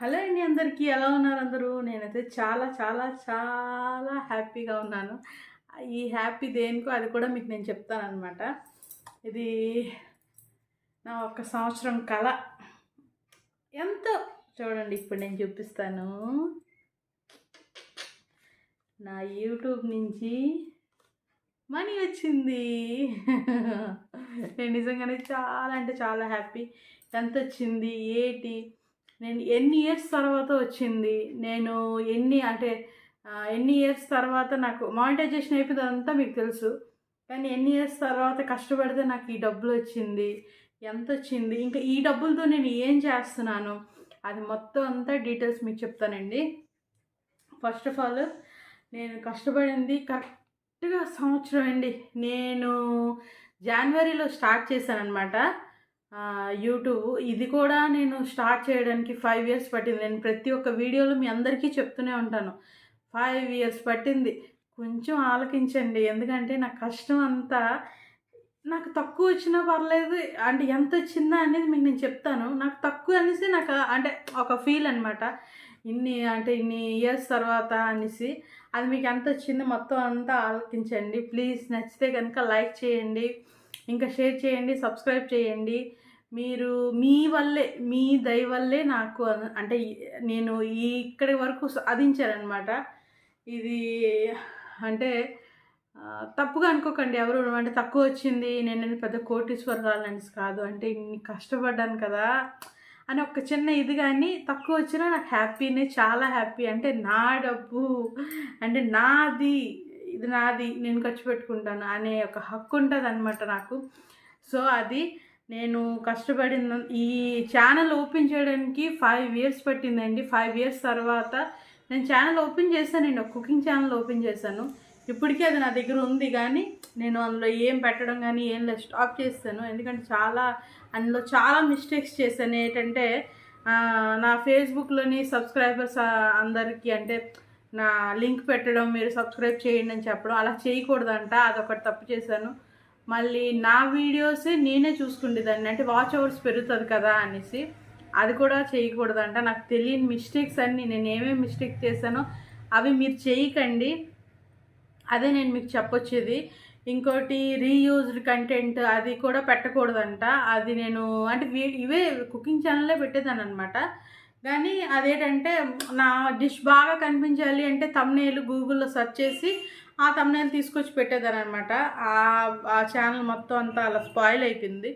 Hello అండి అందరికీ ఎలా ఉన్నారు అందరూ? నేనైతే చాలా చాలా చాలా హ్యాపీగా ఉన్నాను. ఈ హ్యాపీ దేనికో అది కూడా మీకు నేను చెప్తానమాట ఇది నా ఒక సంవత్సరం కళ. ఎంతో చూడండి ఇప్పుడు నేను చూపిస్తాను. నా యూట్యూబ్ నుంచి మనీ వచ్చింది. నేను నిజంగానే చాలా అంటే చాలా హ్యాపీ. ఎంత వచ్చింది? ఏటి? నేను ఎన్ని ఇయర్స్ తర్వాత వచ్చింది? నేను ఎన్ని అంటే ఎన్ని ఇయర్స్ తర్వాత నాకు మానిటైజేషన్ అయిపోయింది అదంతా మీకు తెలుసు. కానీ ఎన్ని ఇయర్స్ తర్వాత కష్టపడితే నాకు ఈ డబ్బులు వచ్చింది? ఎంత వచ్చింది? ఇంకా ఈ డబ్బులతో నేను ఏం చేస్తున్నాను? అది మొత్తం అంతా డీటెయిల్స్ మీకు చెప్తానండి. ఫస్ట్ ఆఫ్ ఆల్ నేను కష్టపడింది కరెక్ట్గా సంవత్సరం అండి. నేను జనవరిలో స్టార్ట్ చేశాను అనమాట యూట్యూబ్ ఇది కూడా నేను స్టార్ట్ చేయడానికి ఫైవ్ ఇయర్స్ పట్టింది. నేను ప్రతి ఒక్క వీడియోలో మీ అందరికీ చెప్తూనే ఉంటాను. ఫైవ్ ఇయర్స్ పట్టింది. కొంచెం ఆలకించండి. ఎందుకంటే నా కష్టం అంతా నాకు తక్కువ వచ్చినా పర్లేదు. అంటే ఎంత వచ్చిందా అనేది మీకు నేను చెప్తాను. నాకు తక్కువ అనేసి నాకు అంటే ఒక ఫీల్ అనమాట ఇన్ని అంటే ఇన్ని ఇయర్స్ తర్వాత అనేసి అది మీకు ఎంత వచ్చింది మొత్తం అంతా ఆలకించండి. ప్లీజ్ నచ్చితే కనుక లైక్ చేయండి. ఇంకా షేర్ చేయండి సబ్స్క్రైబ్ చేయండి. మీరు మీ వల్లే మీ దయ వల్లే నాకు అంటే నేను ఈ ఇక్కడి వరకు సాధించారనమాట ఇది అంటే తప్పుగా అనుకోకండి ఎవరు అంటే తక్కువ వచ్చింది నేను పెద్ద కోటీశ్వరాలు అనేసి కాదు అంటే ఇన్ని కష్టపడ్డాను కదా అని ఒక చిన్న ఇది కానీ తక్కువ వచ్చినా నాకు హ్యాపీనే చాలా హ్యాపీ. అంటే నా డబ్బు అంటే నాది ఇది నాది నేను ఖర్చు పెట్టుకుంటాను అనే ఒక హక్కు ఉంటుంది అనమాట నాకు. సో అది నేను కష్టపడిన ఈ ఛానల్ ఓపెన్ చేయడానికి ఫైవ్ ఇయర్స్ పట్టిందండి. ఫైవ్ ఇయర్స్ తర్వాత నేను ఛానల్ ఓపెన్ చేశానండి. ఒక కుకింగ్ ఛానల్ ఓపెన్ చేశాను. ఇప్పటికీ అది నా దగ్గర ఉంది కానీ నేను అందులో ఏం పెట్టడం కానీ ఏం లేదు స్టాప్ చేస్తాను. ఎందుకంటే చాలా అందులో చాలా మిస్టేక్స్ చేశాను. ఏంటంటే నా ఫేస్బుక్లోని సబ్స్క్రైబర్స్ అందరికీ అంటే నా లింక్ పెట్టడం మీరు సబ్స్క్రైబ్ చేయండి అని చెప్పడం అలా చేయకూడదంట. అదొకటి తప్పు చేశాను. మళ్ళీ నా వీడియోస్ నేనే చూసుకుండేదాన్ని. అంటే వాచ్ అవర్స్ పెరుగుతుంది కదా అనేసి. అది కూడా చేయకూడదంట. నాకు తెలియని మిస్టేక్స్ అన్నీ నేను ఏమేమి మిస్టేక్ చేశానో అవి మీరు చేయకండి. అదే నేను మీకు చెప్పొచ్చేది. ఇంకోటి రీయూజ్డ్ కంటెంట్ అది కూడా పెట్టకూడదంట. అది నేను అంటే ఇవే కుకింగ్ ఛానల్లో పెట్టేదాన్ని అనమాట కానీ అదేంటంటే నా డిష్ బాగా కనిపించాలి అంటే తమ్నేలు గూగుల్లో సెర్చ్ చేసి ఆ తమ్నేలు తీసుకొచ్చి పెట్టేదాన్ని అనమాట ఆ ఛానల్ మొత్తం అంతా అలా స్పాయిల్ అయిపోయింది.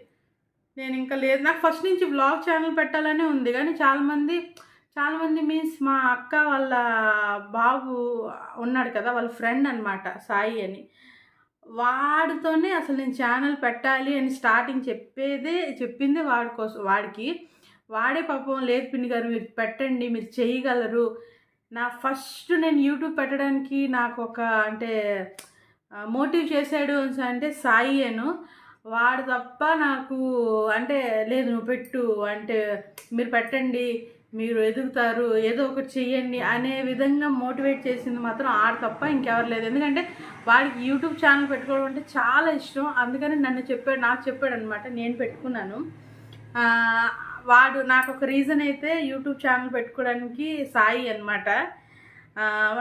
నేను ఇంకా లేదు. నాకు ఫస్ట్ నుంచి బ్లాగ్ ఛానల్ పెట్టాలనే ఉంది. కానీ చాలామంది చాలామంది మీన్స్ మా అక్క వాళ్ళ బాబు ఉన్నాడు కదా వాళ్ళ ఫ్రెండ్ అనమాట సాయి అని. వాడితోనే అసలు నేను ఛానల్ పెట్టాలి అని స్టార్టింగ్ చెప్పేదే చెప్పింది వాడి కోసం వాడికి. వాడే పాపం లేదు పిన్ని గారు మీరు పెట్టండి మీరు చేయగలరు. నా ఫస్ట్ నేను యూట్యూబ్ పెట్టడానికి నాకు ఒక అంటే మోటివ్ చేశాడు అని అంటే సాయి అను. వాడు తప్ప నాకు అంటే లేదు నువ్వు పెట్టు అంటే మీరు పెట్టండి మీరు ఎదుగుతారు ఏదో ఒకటి చెయ్యండి అనే విధంగా మోటివేట్ చేసింది మాత్రం ఆడు తప్ప ఇంకెవరు లేదు. ఎందుకంటే వాడికి యూట్యూబ్ ఛానల్ పెట్టుకోవడం అంటే చాలా ఇష్టం. అందుకని నన్ను చెప్పాడు నాకు చెప్పాడు అనమాట నేను పెట్టుకున్నాను. వాడు నాకు ఒక రీజన్ అయితే యూట్యూబ్ ఛానల్ పెట్టుకోవడానికి సాయి అనమాట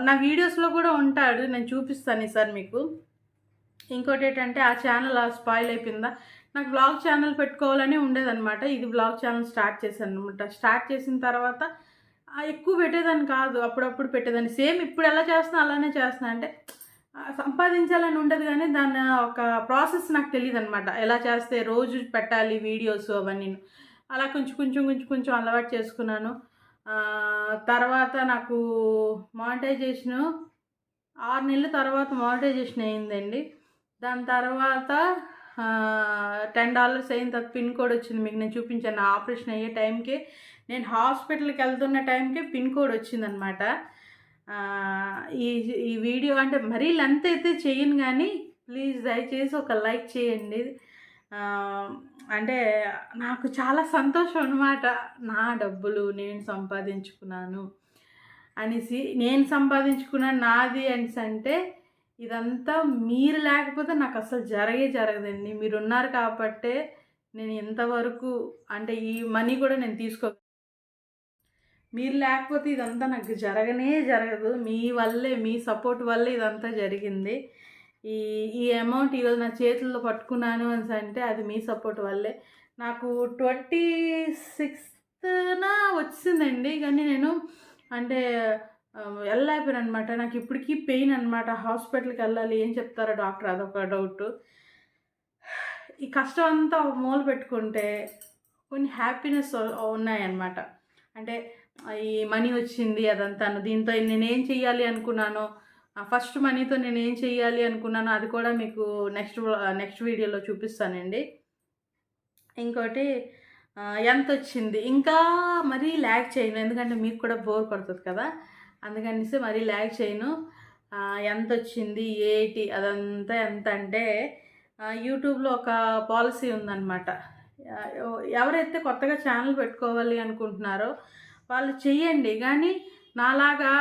నా వీడియోస్లో కూడా ఉంటాడు నేను చూపిస్తాను ఈసారి మీకు. ఇంకోటి ఏంటంటే ఆ ఛానల్ స్పాయిల్ అయిపోయిందా? నాకు బ్లాగ్ ఛానల్ పెట్టుకోవాలని ఉండేదన్నమాట. ఇది బ్లాగ్ ఛానల్ స్టార్ట్ చేశాను అనమాట స్టార్ట్ చేసిన తర్వాత ఎక్కువ పెట్టేదాన్ని కాదు. అప్పుడప్పుడు పెట్టేదాన్ని. సేమ్ ఇప్పుడు ఎలా చేస్తున్నా అలానే చేస్తున్నా. అంటే సంపాదించాలని ఉండదు కానీ దాని ఒక ప్రాసెస్ నాకు తెలియదు అనమాట ఎలా చేస్తే రోజు పెట్టాలి వీడియోస్ అవన్నీ అలా కొంచెం కొంచెం కొంచెం కొంచెం అలవాటు చేసుకున్నాను. తర్వాత నాకు మానిటైజేషన్ ఆరు నెలల తర్వాత మానిటైజేషన్ అయిందండి. దాని తర్వాత టెన్ డాలర్స్ అయిన తర్వాత పిన్ కోడ్ వచ్చింది మీకు నేను చూపించాను. ఆపరేషన్ అయ్యే టైంకి నేను హాస్పిటల్కి వెళ్తున్న టైంకి పిన్ కోడ్ వచ్చిందనమాట ఈ ఈ వీడియో అంటే మరీ లెంత్ అయితే చేయను కానీ ప్లీజ్ దయచేసి ఒక లైక్ చేయండి. అంటే నాకు చాలా సంతోషం అనమాట నా డబ్బులు నేను సంపాదించుకున్నాను అనేసి నేను సంపాదించుకున్న నాది అనేసి అంటే ఇదంతా మీరు లేకపోతే నాకు అసలు జరగే జరగదండి. మీరు ఉన్నారు కాబట్టే నేను ఎంతవరకు అంటే ఈ మనీ కూడా నేను తీసుకో మీరు లేకపోతే ఇదంతా నాకు జరగనే జరగదు. మీ వల్లే మీ సపోర్ట్ వల్లే ఇదంతా జరిగింది. ఈ ఈ అమౌంట్ ఈరోజు నా చేతుల్లో పట్టుకున్నాను అని అంటే అది మీ సపోర్ట్ వల్లే. నాకు ట్వంటీ సిక్స్త్న వచ్చిందండి. కానీ నేను అంటే వెళ్ళలేకపోయాను అనమాట నాకు ఇప్పటికీ పెయిన్ అనమాట హాస్పిటల్కి వెళ్ళాలి ఏం చెప్తారో డాక్టర్ అదొక డౌట్ ఈ కష్టం అంతా ఒక మూల పెట్టుకుంటే కొన్ని హ్యాపీనెస్ ఉన్నాయన్నమాట. అంటే ఈ మనీ వచ్చింది అదంతా దీంతో నేనేం చెయ్యాలి అనుకున్నానో ఫస్ట్ మనీతో నేను ఏం చెయ్యాలి అనుకున్నానో అది కూడా మీకు నెక్స్ట్ నెక్స్ట్ వీడియోలో చూపిస్తానండి. ఇంకోటి ఎంత వచ్చింది ఇంకా మరీ ల్యాగ్ చేయను. ఎందుకంటే మీకు కూడా బోర్ పడుతుంది కదా. అందుకనిసి మరీ ల్యాగ్ చేయను. ఎంత వచ్చింది ఏటి? అదంతా ఎంత అంటే యూట్యూబ్లో ఒక పాలసీ ఉందన్నమాట. ఎవరైతే కొత్తగా ఛానల్ పెట్టుకోవాలి అనుకుంటున్నారో వాళ్ళు చెయ్యండి. కానీ నాలాగా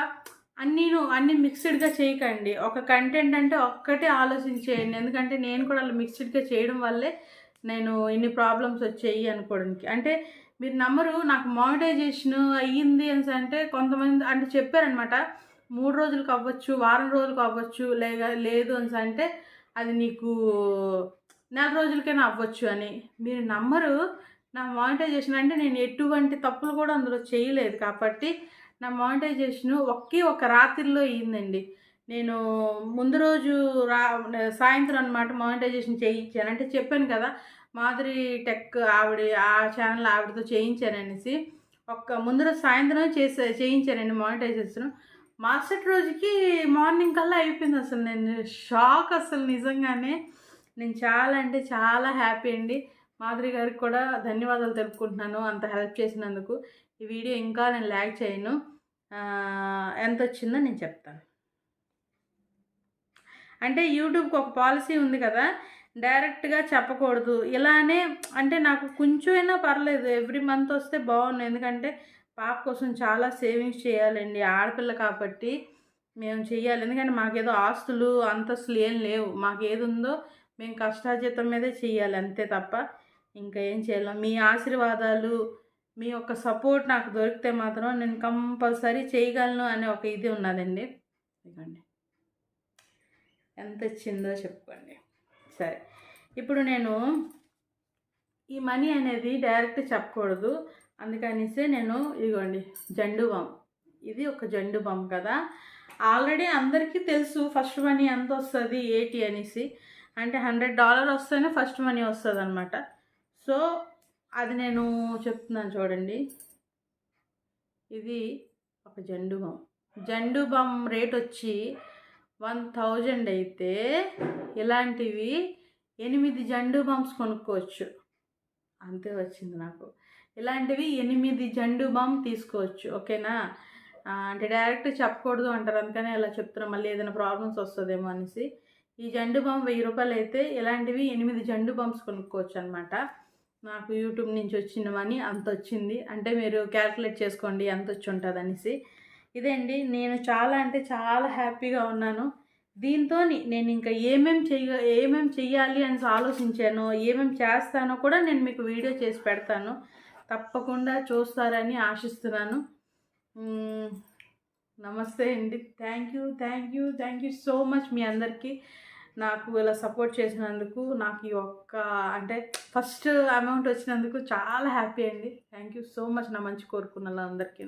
అన్నీను అన్ని మిక్స్డ్గా చేయకండి. ఒక కంటెంట్ అంటే ఒక్కటే ఆలోచించేయండి. ఎందుకంటే నేను కూడా అలా మిక్స్డ్గా చేయడం వల్లే నేను ఇన్ని ప్రాబ్లమ్స్ వచ్చాయి అనుకోవడానికి. అంటే మీరు నమ్మరు నాకు మానిటైజేషన్ అయ్యింది అని అంటే కొంతమంది అంటే చెప్పారనమాట మూడు రోజులకు అవ్వచ్చు వారం రోజులకు అవ్వచ్చు లేక లేదు అని అంటే అది నీకు నెల రోజులకైనా అవ్వచ్చు అని. మీరు నమ్మరు నా మానిటైజేషన్ అంటే నేను ఎటువంటి తప్పులు కూడా అందులో చేయలేదు కాబట్టి నా మానిటైజేషన్ ఒకే ఒక రాత్రిలో అయ్యిందండి. నేను ముందు రోజు రా సాయంత్రం అనమాట మానిటైజేషన్ చేయించాను. అంటే చెప్పాను కదా మాధురి టెక్ ఆవిడ ఆ ఛానల్ ఆవిడతో చేయించాననేసి ఒక్క ముందు రోజు సాయంత్రం చేసే చేయించానండి మానిటైజేషన్. మరుసటి రోజుకి మార్నింగ్ కల్లా అయిపోయింది అసలు. నేను షాక్ అసలు నిజంగానే. నేను చాలా అంటే చాలా హ్యాపీ అండి. మాధురి గారికి కూడా ధన్యవాదాలు తెలుపుకుంటున్నాను అంత హెల్ప్ చేసినందుకు. ఈ వీడియో ఇంకా నేను ల్యాక్ చేయను. ఎంత వచ్చిందో నేను చెప్తాను. అంటే యూట్యూబ్కి ఒక పాలసీ ఉంది కదా డైరెక్ట్గా చెప్పకూడదు. ఇలానే అంటే నాకు కొంచెమైనా పర్లేదు ఎవ్రీ మంత్ వస్తే బాగుంది ఎందుకంటే పాప కోసం చాలా సేవింగ్స్ చేయాలండి ఆడపిల్ల కాబట్టి మేము చేయాలి ఎందుకంటే మాకేదో ఆస్తులు అంతస్తులు ఏం లేవు. మాకు ఉందో మేము కష్టార్జితం మీదే చేయాలి అంతే తప్ప. ఇంకా ఏం చేయలేం? మీ ఆశీర్వాదాలు మీ యొక్క సపోర్ట్ నాకు దొరికితే మాత్రం నేను కంపల్సరీ చేయగలను అనే ఒక ఇది ఉన్నదండి. ఇదిగోండి. ఎంత ఇచ్చిందో చెప్పుకోండి సరే. ఇప్పుడు నేను ఈ మనీ అనేది డైరెక్ట్ చెప్పకూడదు. అందుకనిసే నేను ఇదిగోండి జండు బామ్ ఇది ఒక జండు బామ్ కదా. ఆల్రెడీ అందరికీ తెలుసు ఫస్ట్ మనీ ఎంత వస్తుంది ఏటి అనేసి. అంటే హండ్రెడ్ డాలర్ వస్తేనే ఫస్ట్ మనీ వస్తుంది అనమాట సో అది నేను చెప్తున్నాను చూడండి. ఇది ఒక Zandu balm Zandu balm rate వచ్చి వన్ థౌజండ్ అయితే ఇలాంటివి ఎనిమిది జండు బాంబ్స్ కొనుక్కోవచ్చు. అంతే వచ్చింది నాకు. ఇలాంటివి ఎనిమిది జండు బాంబ్ తీసుకోవచ్చు. ఓకేనా? అంటే డైరెక్ట్ చెప్పకూడదు అంటారు. అందుకని ఇలా చెప్తున్నాం. మళ్ళీ ఏదైనా ప్రాబ్లమ్స్ వస్తుందేమో అనేసి. ఈ జండు బాంబ్ వెయ్యి రూపాయలు అయితే ఇలాంటివి ఎనిమిది జండు బాంబ్స్ కొనుక్కోవచ్చు అనమాట నాకు యూట్యూబ్ నుంచి వచ్చిన మనీ అంత వచ్చింది అంటే మీరు క్యాల్కులేట్ చేసుకోండి ఎంత వచ్చి ఉంటుంది అనేసి ఇదేండి నేను చాలా అంటే చాలా హ్యాపీగా ఉన్నాను. దీంతో నేను ఇంకా ఏమేమి చెయ్య ఏమేమి చెయ్యాలి అని ఆలోచించాను. ఏమేమి చేస్తానో కూడా నేను మీకు వీడియో చేసి పెడతాను. తప్పకుండా చూస్తారని ఆశిస్తున్నాను. నమస్తే అండి. Thank you thank you thank you so much మీ అందరికీ. నాకు ఇలా సపోర్ట్ చేసినందుకు నాకు ఈ ఒక్క అంటే ఫస్ట్ అమౌంట్ వచ్చినందుకు చాలా హ్యాపీ అండి. థ్యాంక్ యూ సో మచ్ నా మంచి కోరుకున్న అందరికీ